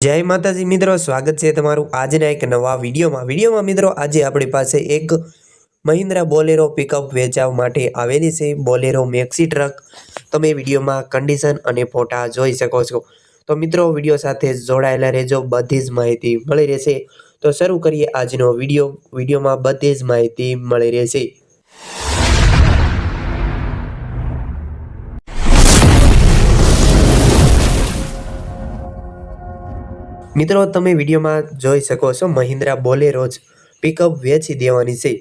જય માતાજી, મિત્રો. સ્વાગત છે તમારું આજના એક નવા વિડીયોમાં. વિડીયોમાં, મિત્રો, આજે આપણી પાસે એક મહિન્દ્રા બોલેરો પિકઅપ વેચાવ માટે આવેલી છે. બોલેરો મેક્સી ટ્રક તમે વિડીયોમાં કન્ડિશન અને ફોટા જોઈ શકો છો. તો મિત્રો, વીડિયો સાથે જોડાયેલા રહેજો. બધી જ માહિતી મળી રહેશે. તો શરૂ કરીએ આજનો વીડિયો. વિડીયોમાં બધી જ માહિતી મળી રહેશે. મિત્રો, તમે વિડીયોમાં જોઈ શકો છો મહિન્દ્રા બોલેરો જ પિકઅપ વેચી દેવાની છે.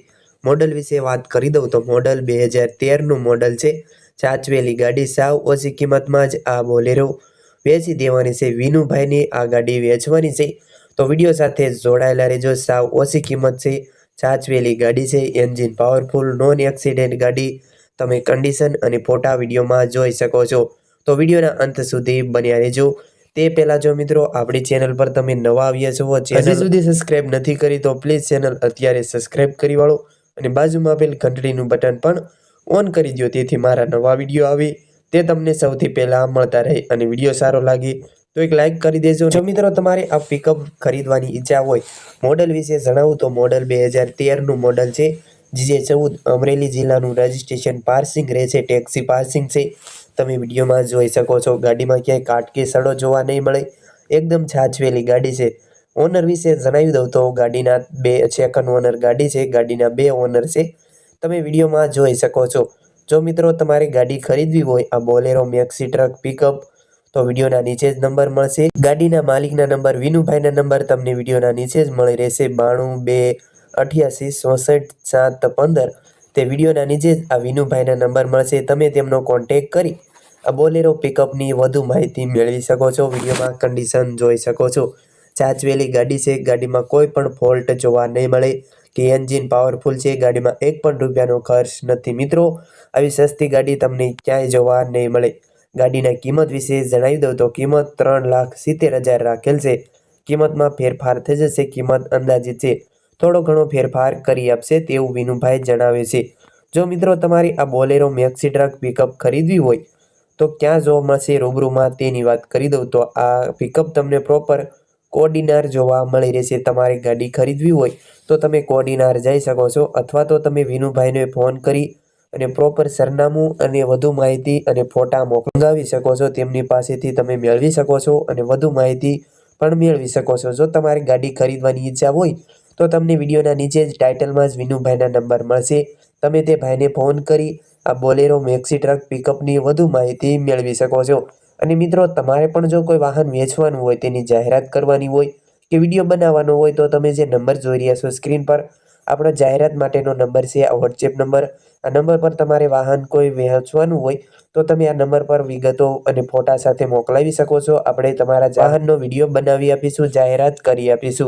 મોડલ વિશે વાત કરી દઉં તો મોડલ બે હજાર તેરનું મોડલ છે. ચાચવેલી ગાડી સાવ ઓછી કિંમતમાં જ આ બોલેરો વેચી દેવાની છે. વિનુભાઈની આ ગાડી વેચવાની છે. તો વીડિયો સાથે જોડાયેલા રહેજો. સાવ ઓછી કિંમત છે. ચાચવેલી ગાડી છે. એન્જિન પાવરફુલ નોન એક્સિડેન્ટ ગાડી. તમે કન્ડિશન અને ફોટા વિડીયોમાં જોઈ શકો છો. તો વિડીયોના અંત સુધી બન્યા રહેજો. તે પહેલાં જો મિત્રો આપણી ચેનલ પર તમે નવા આવ્યા છો હજી સુધી સબસ્ક્રાઇબ નથી કરી, તો પ્લીઝ ચેનલ અત્યારે સબસ્ક્રાઇબ કરી વાળો અને બાજુમાં આપેલ ઘંટડીનું બટન પણ ઓન કરી દો તેથી મારા નવા વીડિયો આવે તે તમને સૌથી પહેલાં મળતા રહે અને વીડિયો સારો લાગે તો એક લાઇક કરી દેજો. જો મિત્રો તમારે આ પિકઅપ ખરીદવાની ઈચ્છા હોય મોડલ વિશે જણાવું તો મોડલ બે હજાર તેરનું મોડલ છે. જે ચૌદ, અમરેલી જિલ્લાનું રજિસ્ટ્રેશન પાર્સિંગ રહેશે ટેક્સી પાર્સિંગ છે. તમે વિડીયોમાં જોઈ શકો છો, ગાડીમાં ક્યાંય કાટકે સડો જોવા નહીં મળે. એકદમ છાછવેલી ગાડી છે. ઓનર વિશે જણાવી દઉં તો ગાડીના બે સેકન્ડ ઓનર ગાડી છે, ગાડીના બે ઓનર છે. તમે વિડીયોમાં જોઈ શકો છો. જો મિત્રો તમારે ગાડી ખરીદવી હોય, આ બોલેરો મેક્સી ટ્રક પિકઅપ, તો વિડીયોના નીચે જ નંબર મળશે. ગાડીના માલિકના નંબર, વિનુભાઈના નંબર તમને વિડીયોના નીચે જ મળી રહેશે. બાણું બે અઠ્યાસી, ચોસઠ, સાત, પંદર. તે વિડીયોના નીચે આ વિનુભાઈના નંબર મળશે. તમે તેમનો કોન્ટેક કરી આ બોલેરો પિકઅપની વધુ માહિતી મેળવી શકો છો. વિડીયોમાં કન્ડિશન જોઈ શકો છો. ચાચવેલી ગાડી છે. ગાડીમાં કોઈ પણ ફોલ્ટ જોવા નહીં મળે. કે એન્જિન પાવરફુલ છે. ગાડીમાં એક પણ રૂપિયાનો ખર્ચ નથી. મિત્રો, આવી સસ્તી ગાડી તમને ક્યાંય જોવા નહીં મળે. ગાડીના કિંમત વિશે જણાવી દઉં તો કિંમત ત્રણ લાખ સિત્તેર હજાર રાખેલ છે. કિંમતમાં ફેરફાર થઈ જશે. કિંમત અંદાજિત છે થોડો ઘણો ફેરફાર કરી આપશે તેવું વિનુભાઈ જણાવે છે. જો મિત્રો તમારી આ બોલેરો મેક્સી ટ્રક પિકઅપ ખરીદવી હોય, તો ક્યાં જોવા મળશે રૂબરૂમાં તેની વાત કરી દઉં તો આ પિકઅપ તમને પ્રોપર કોડીનાર જોવા મળી રહેશે. તમારે ગાડી ખરીદવી હોય, તો તમે કોડીનાર જઈ શકો છો અથવા તો તમે વિનુભાઈને ફોન કરી અને પ્રોપર સરનામું અને વધુ માહિતી અને ફોટા મંગાવી શકો છો. તેમની પાસેથી તમે મેળવી શકો છો અને વધુ માહિતી પણ મેળવી શકો છો. જો તમારે ગાડી ખરીદવાની ઈચ્છા હોય તો તમને વિડીયોના નીચે જ ટાઇટલમાં જ વિનુભાઈના નંબર મળશે. તમે તે ભાઈને ફોન કરી આ બોલેરો મેક્સી ટ્રક પિકઅપની વધુ માહિતી મેળવી શકો છો. અને મિત્રો, તમારે પણ જો કોઈ વાહન વેચવાનું હોય, તેની જાહેરાત કરવાની હોય કે વીડિયો બનાવવાનો હોય, તો તમે જે નંબર જોઈ રહ્યા છો સ્ક્રીન પર, આપણો જાહેરાત માટેનો નંબર છે, આ વોટ્સએપ નંબર. આ નંબર પર તમારે વાહન કોઈ વેચવાનું હોય, તો તમે આ નંબર પર વિગતો અને ફોટા સાથે મોકલાવી શકો છો. આપણે તમારા વાહનનો વીડિયો બનાવી આપીશું, જાહેરાત કરી આપીશું.